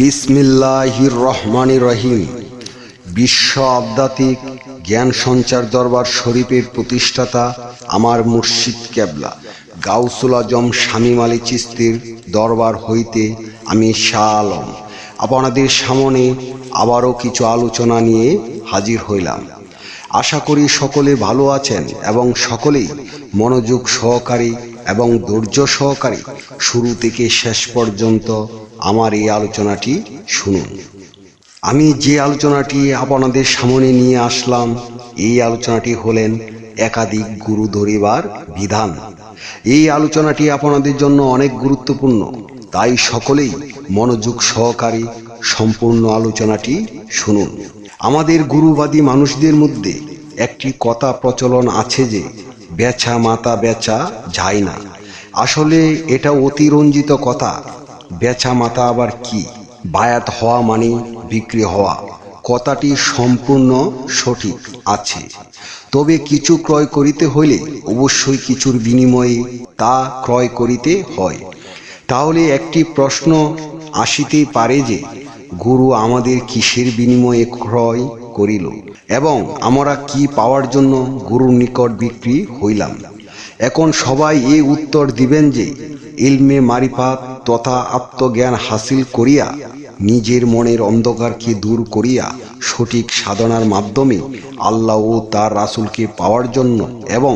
বিসমিল্লাহির রহমান রহিম। বিশ্ব আধ্যাত্মিক জ্ঞান সঞ্চার দরবার শরীফের প্রতিষ্ঠাতা আমার মুর্শিদ কেবলা। গাউসুল আজম শামীম আলী চিস্তির দরবার হইতে আমি শাহ আলম। আপনাদের সামনে আবারও কিছু আলোচনা নিয়ে হাজির হইলাম। আশা করি সকলে ভালো আছেন এবং সকলেই মনোযোগ সহকারী এবং ধৈর্য সহকারী শুরু থেকে শেষ পর্যন্ত আমার এই আলোচনাটি শুনুন। আমি যে আলোচনাটি আপনাদের সামনে নিয়ে আসলাম, এই আলোচনাটি হলেন একাধিক গুরু ধরিবার বিধান। এই আলোচনাটি আপনাদের জন্য অনেক গুরুত্বপূর্ণ, তাই সকলেই মনোযোগ সহকারে সম্পূর্ণ আলোচনাটি শুনুন। আমাদের গুরুবাদী মানুষদের মধ্যে একটি কথা প্রচলন আছে যে, বেচা মাতা বেচা যায় না। আসলে এটা অতিরঞ্জিত কথা। বেচা মাতা আবার কি? বায়াত হওয়া মানে বিক্রি হওয়া। কথাটি সম্পূর্ণ সঠিক আছে। তবে কিছু ক্রয় করিতে হইলে অবশ্যই কিছুর বিনিময়ে তা ক্রয় করিতে হয়। তাহলে একটি প্রশ্ন আসিতেই পারে যে, গুরু আমাদের কিসের বিনিময়ে ক্রয় করিল এবং আমরা কি পাওয়ার জন্য গুরুর নিকট বিক্রি হইলাম? এখন সবাই এই উত্তর দিবেন যে, ইলমে মারিফাত তথা আত্মজ্ঞান হাসিল করিয়া নিজের মনের অন্ধকারকে দূর করিয়া সঠিক সাধনার মাধ্যমে আল্লাহ ও তার রাসুলকে পাওয়ার জন্য এবং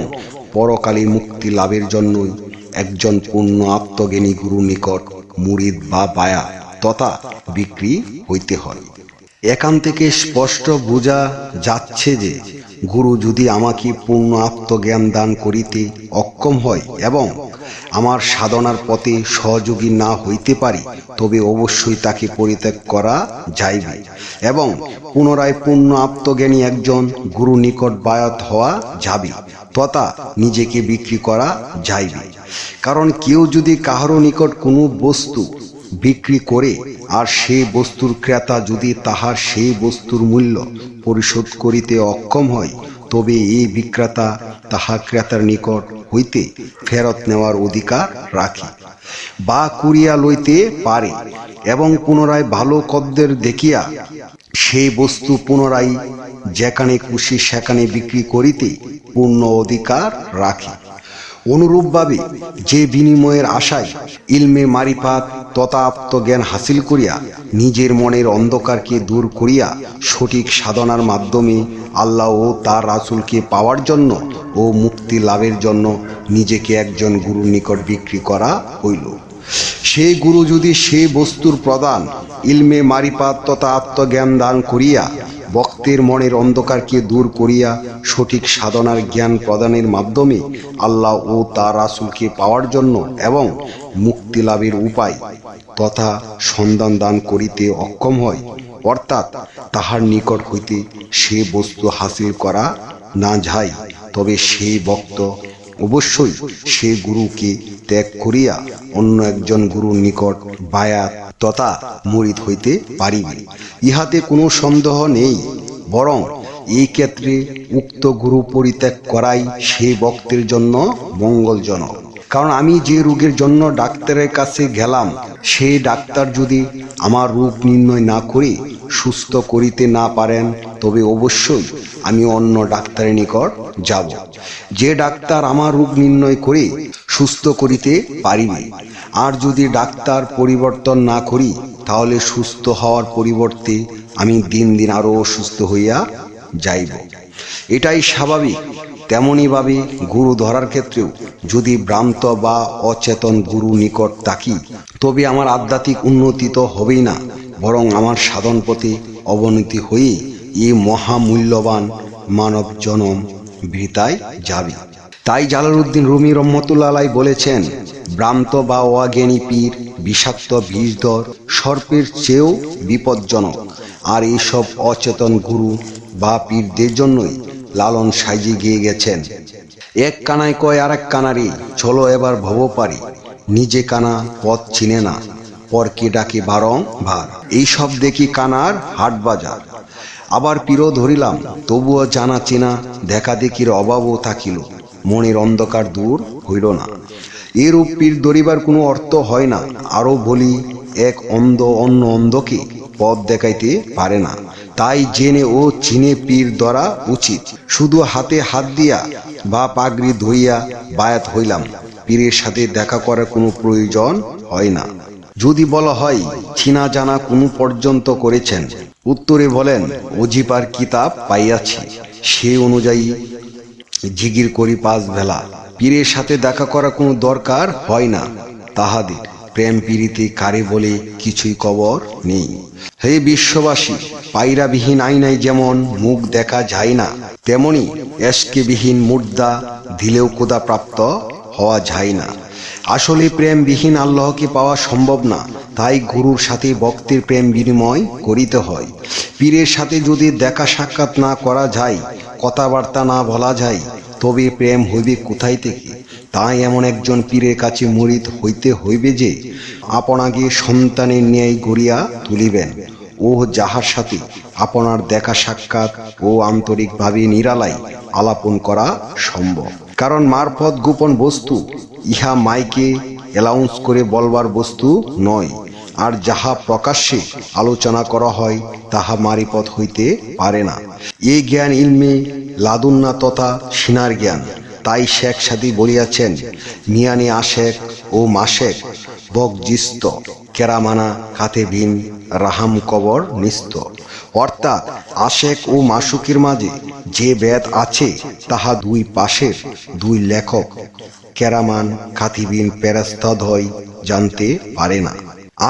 পরকালে মুক্তি লাভের জন্যই একজন পূর্ণ আত্মজ্ঞানী গুরু নিকট মুরিদ বা বায়া তথা বিক্রি হইতে হয়। এখান থেকে স্পষ্ট বোঝা যাচ্ছে যে গুরু যদি আমাকে পূর্ণ আত্মজ্ঞান দান করিতে অক্ষম হয় এবং আমার সাধনার পথে সহযোগী না হইতে পারি, তবে অবশ্যই তাকে পরিত্যাগ করা যাইবে এবং পুনরায় পূর্ণ আত্মজ্ঞানী একজন গুরু নিকট বায়াত হওয়া যাবে, তথা নিজেকে বিক্রি করা যাইবে। কারণ কেউ যদি কাহারও নিকট কোনো বস্তু বিক্রি করে, আর সেই বস্তুর ক্রেতা যদি তাহার সেই বস্তুর মূল্য পরিশোধ করিতে অক্ষম হয় তবে এই বিক্রেতা তাহা ক্রেতার নিকট হইতে ফেরত নেওয়ার অধিকার রাখে। বা কুরিয়া লইতে পারে এবং পুনরায় ভালো কদ্দের দেখিয়া সেই বস্তু পুনরায় যেখানে খুশি সেখানে বিক্রি করিতে পূর্ণ অধিকার রাখে। অনুরূপভাবে যে বিনিময়ের আশায় ইলমে মারিফাত তথা আত্মজ্ঞান হাসিল করিয়া নিজের মনের অন্ধকারকে দূর করিয়া সঠিক সাধনার মাধ্যমে আল্লাহ ও তার রাসুলকে পাওয়ার জন্য ও মুক্তি লাভের জন্য নিজেকে একজন গুরুর নিকট বিক্রি করা হইল। সেই গুরু যদি সে বস্তুর প্রদান ইলমে মারিপাত তথা আত্মজ্ঞান দান করিয়া ভক্তের মনের অন্ধকারকে দূর করিয়া সঠিক সাধনার জ্ঞান প্রদানের মাধ্যমে আল্লাহ ও তার রাসুলকে পাওয়ার জন্য এবং মুক্তি লাভের উপায় তথা সন্ধান দান করিতে অক্ষম হয়। অর্থাৎ তাহার নিকট হইতে সে বস্তু হাসিল করা না যায়, তবে সেই ভক্ত অবশ্যই সে গুরুকে ত্যাগ করিয়া অন্য একজন গুরুর নিকট বায়াত তথা মরিত হইতে পারিবে। ইহাতে কোনো সন্দেহ নেই, বরং এই ক্ষেত্রে উক্ত গুরু পরিত্যাগ করাই সেই বক্তের জন্য মঙ্গলজনক। কারণ আমি যে রোগের জন্য ডাক্তারের কাছে গেলাম, সেই ডাক্তার যদি আমার রোগ নির্ণয় না করে সুস্থ করিতে না পারেন, তবে অবশ্যই আমি অন্য ডাক্তারের নিকট যাব। যে ডাক্তার আমার রোগ নির্ণয় করে সুস্থ করিতে পারিবে আর যদি ডাক্তার পরিবর্তন না করি, তাহলে সুস্থ হওয়ার পরিবর্তে আমি দিন দিন আরও অসুস্থ হইয়া যাইব। এটাই স্বাভাবিক। তেমনইভাবে গুরু ধরার ক্ষেত্রেও যদি ভ্রান্ত বা অচেতন গুরু নিকট তাকি, তবে আমার আধ্যাত্মিক উন্নতি তো হবেই না, বরং আমার সাধন পথে অবনতি হয়ে এই মহামূল্যবান মানব জনম বৃতায় যাবে। তাই জালালউদ্দিন রুমি রহমতুল্লাহ বলেছেন, ভ্রান্ত বা অজ্ঞানী পীর, বিষাক্ত বিষধর, সর্পের চেয়েও বিপজ্জনক। আর এইসব অচেতন গুরু বা পীরদের জন্যই লালন সাইজি গিয়ে গেছেন। এক কানায় কয় আর এক কানারি চলো এবার ভব পারি। নিজে কানা পথ চিনে না পরকে ডাকে বারং ভার। এইসব দেখি কানার হাট বাজার। আবার পীরও ধরিলাম, তবুও জানা চেনা, দেখা দেখির অভাবও থাকিল। মনের অন্ধকার দূর হইল না। এরূপ পীর ধরিবার কোনো অর্থ হয় না। আরও বলি, এক অন্ধ অন্য অন্ধকে পথ দেখাইতে পারে না। তাই জেনে ও চিনে পীর ধরা উচিত। শুধু হাতে হাত দিয়া বা পাগড়ি ধইয়া বায়াত হইলাম। পীরের সাথে দেখা করার কোনো প্রয়োজন হয় না। যদি বলা হয় চিনা জানা কোনো পর্যন্ত করেছেন? উত্তরে বলেন অজিপার কিতাব পাইয়াছি। সে অনুযায়ী জিগির করি পাঁচ বেলা। পীরের সাথে দেখা করা কোনো দরকার হয় না। তাহাদের প্রেম পীড়িতে কারে বলে কিছুই কবর নেই। হে বিশ্ববাসী, পায়রাবিহীন আইনায় যেমন মুখ দেখা যায় না, তেমনি এসকেবিহীন মুর্দা দিলেও কোদা প্রাপ্ত হওয়া যায় না। আসলে প্রেমবিহীন আল্লাহকে পাওয়া সম্ভব না, তাই গুরুর সাথে ভক্তের প্রেম বিনিময় করিতে হয়। পীরের সাথে যদি দেখা সাক্ষাৎ না করা যায়, কথাবার্তা না বলা যায়, তবে প্রেম হইবে কোথায় থেকে? তাই এমন একজন পীরের কাছে মুরিদ হইতে হইবে যে আপনাকে সন্তানের ন্যায় গড়িয়া তুলিবেন। ও যাহার সাথে আপনার দেখা সাক্ষাৎ ও আন্তরিকভাবে নিরালাই আলাপন করা সম্ভব। কারণ মারফত গোপন বস্তু, ইহা মাইকে অ্যালাউন্স করে বলবার বস্তু নয়। আর যাহা প্রকাশ্যে আলোচনা করা হয়, তাহা মারিপথ হইতে পারে না। এই জ্ঞান ইলমে লাদুন্না তথা সিনার জ্ঞান। তাই শেখ সাদি বলিয়াছেন মিয়ানি আশেক ও মাসেক বকজিস্ত কেরামানা কাতেবিন রাহাম কবর নিস্ত। অর্থাৎ আশেক ও মাসুকের মাঝে যে বেদ আছে, তাহা দুই পাশের দুই লেখক, কেরামান কাতিবিন পেরাস্তাধয় জানতে পারে না।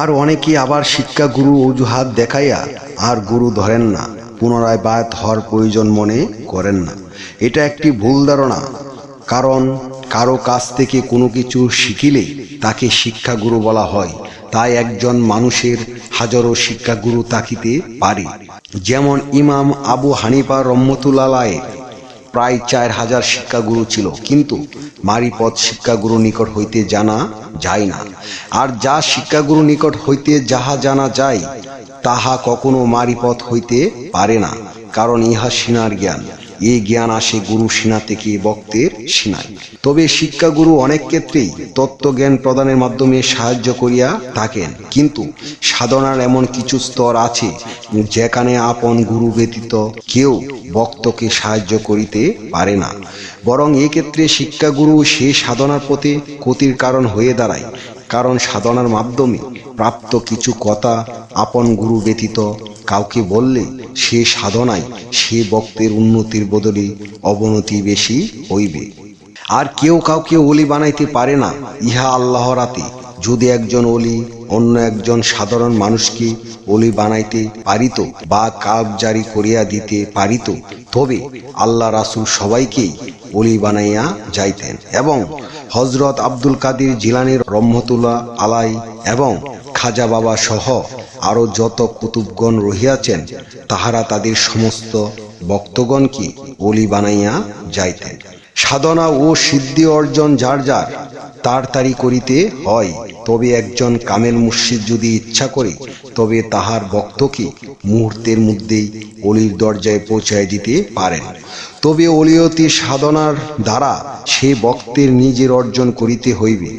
আর অনেকে আবার শিক্ষা গুরু অজুহাত দেখাইয়া আর গুরু ধরেন না, পুনরায় বায়াত হওয়ার প্রয়োজন মনে করেন না। এটা একটি ভুল ধারণা। কারণ কারও কাছ থেকে কোনো কিছু শিখিলে তাকে শিক্ষাগুরু বলা হয়। তাই একজন মানুষের হাজারো শিক্ষাগুরু তাকিতে পারে। যেমন ইমাম আবু হানিফা রহমতুল্লাহ প্রায় চার হাজার শিক্ষাগুরু ছিল। কিন্তু মারিপথ শিক্ষাগুরু নিকট হইতে জানা যায় না। আর যা শিক্ষাগুরু নিকট হইতে যাহা জানা যায়, তাহা কখনো মারিপথ হইতে পারে না, কারণ ইহা সিনার জ্ঞান। এই জ্ঞান আসে গুরু সিনা থেকে বক্তের সিনায় তবে শিক্ষাগুরু অনেক ক্ষেত্রেই তত্ত্বজ্ঞান প্রদানের মাধ্যমে সাহায্য করিয়া থাকেন। কিন্তু সাধনার এমন কিছু স্তর আছে যেখানে আপন গুরু ব্যতীত কেউ বক্তকে সাহায্য করিতে পারে না। বরং এক্ষেত্রে শিক্ষাগুরু সে সাধনার পথে ক্ষতির কারণ হয়ে দাঁড়ায়। কারণ সাধনার মাধ্যমে প্রাপ্ত কিছু কথা আপন গুরু ব্যতীত কাউকে বললে সে সাধনায়, সে বক্তের উন্নতির বদলে অবনতি বেশি হইবে। আর কেউ কাউকে অলি বানাইতে পারে না, ইহা আল্লাহর রাতে যদি একজন অলি অন্য একজন সাধারণ মানুষকে অলি বানাইতে পারিত বা কাব জারি করিয়া দিতে পারিত, তবে আল্লাহ রাসুল সবাইকেই অলি বানাইয়া যাইতেন এবং হজরত আব্দুল কাদির জিলানির রহমতুল্লাহ আলাই এবং খাজা বাবা সহ আরও যত কুতুবগণ রহিয়াছেন, তাহারা তাদের সমস্ত ভক্তগণকে অলি বানাইয়া যাইতেন। সাধনা ও সিদ্ধি অর্জন যার যার তাড়াতাড়ি করিতে হয়। তবে একজন কামেল মুর্শিদ যদি ইচ্ছা করে, তবে তাহার ভক্তকে মুহূর্তের মধ্যেই অলির দরজায় পৌঁছায় দিতে পারেন। তবে অলিয়তি সাধনার দ্বারা সে ভক্তের নিজের অর্জন করিতে হইবে।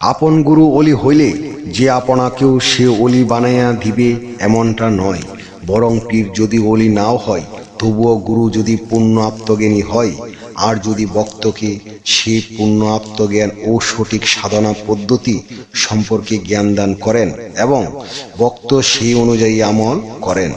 আপন গুরু অলি হইলে যে আপনাকেও সে অলি বানাইয়া দিবে এমনটা নয়, বরং পীর যদি অলি নাও হয়, তবুও গুরু যদি পূর্ণ আত্মজ্ঞানী হয়, আর যদি বক্তকে সে পূর্ণ আত্মজ্ঞান ও সঠিক সাধনা পদ্ধতি সম্পর্কে জ্ঞান দান করেন এবং বক্ত সেই অনুযায়ী আমল করেন,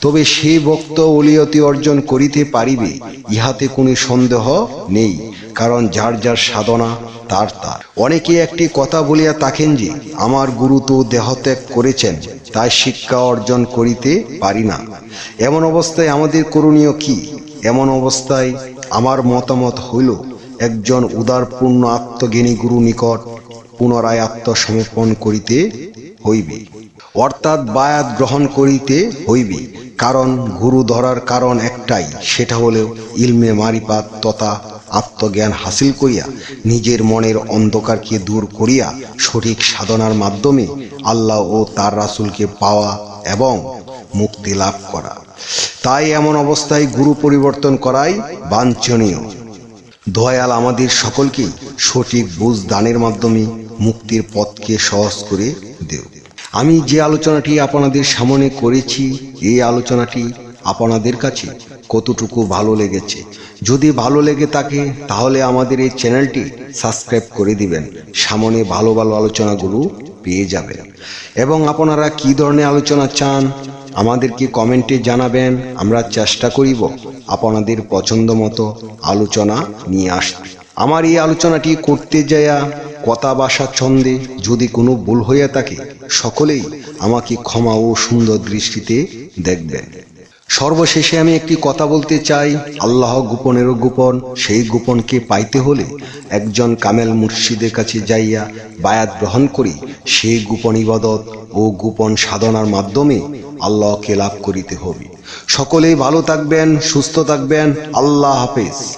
তবে সেই ভক্ত অলিয়তি অর্জন করিতে পারিবে, ইহাতে কোনো সন্দেহ নেই। কারণ যার যার সাধনা, তার তার। অনেকে একটি কথা বলিয়া থাকেন যে, আমার গুরু তো দেহত্যাগ করেছেন, তাই শিক্ষা অর্জন করিতে পারি না। এমন অবস্থায় আমাদের করণীয় কি? এমন অবস্থায় আমার মতামত হইল, একজন উদারপূর্ণ আত্মজ্ঞানী গুরু নিকট পুনরায় আত্মসমর্পণ করিতে হইবে। অর্থাৎ বায়াত গ্রহণ করিতে হইবে, কারণ গুরু ধরার কারণ একটাই, সেটা হলো ইলমে মারিপাত তথা আত্মজ্ঞান হাসিল করিয়া, নিজের মনের অন্ধকারকে দূর করিয়া সঠিক সাধনার মাধ্যমে আল্লাহ ও তার রাসুলকে পাওয়া এবং মুক্তি লাভ করা। তাই এমন অবস্থায় গুরু পরিবর্তন করাই বাঞ্ছনীয়। দয়াল আমাদের সকলকে সঠিক বুঝ দানের মাধ্যমে মুক্তির পথকে সহজ করে দেও। আমি যে আলোচনাটি আপনাদের সামনে করেছি, এই আলোচনাটি আপনাদের কাছে কতটুকু ভালো লেগেছে যদি ভালো লেগে থাকে, তাহলে আমাদের এই চ্যানেলটি সাবস্ক্রাইব করে দিবেন। সামনে ভালো ভালো আলোচনাগুলো পেয়ে যাবেন। এবং আপনারা কি ধরনের আলোচনা চান, আমাদেরকে কমেন্টে জানাবেন। আমরা চেষ্টা করিব আপনাদের পছন্দ মতো আলোচনা নিয়ে আসতে। আমার এই আলোচনাটি করতে যায়া কথা বাসা ছন্দে যদি কোনো ভুল হইয়া থাকে, সকলেই আমাকে ক্ষমা ও সুন্দর দৃষ্টিতে দেখবেন। সর্বশেষে আমি একটি কথা বলতে চাই। আল্লাহ গোপনেরও গোপন, সেই গোপনকে পাইতে হলে একজন কামেল মুর্শিদের কাছে যাইয়া বায়াত গ্রহণ করি। সেই গোপন ইবাদত ও গোপন সাধনার মাধ্যমে আল্লাহকে লাভ করিতে হবে। সকলেই ভালো থাকবেন, সুস্থ থাকবেন। আল্লাহ হাফেজ।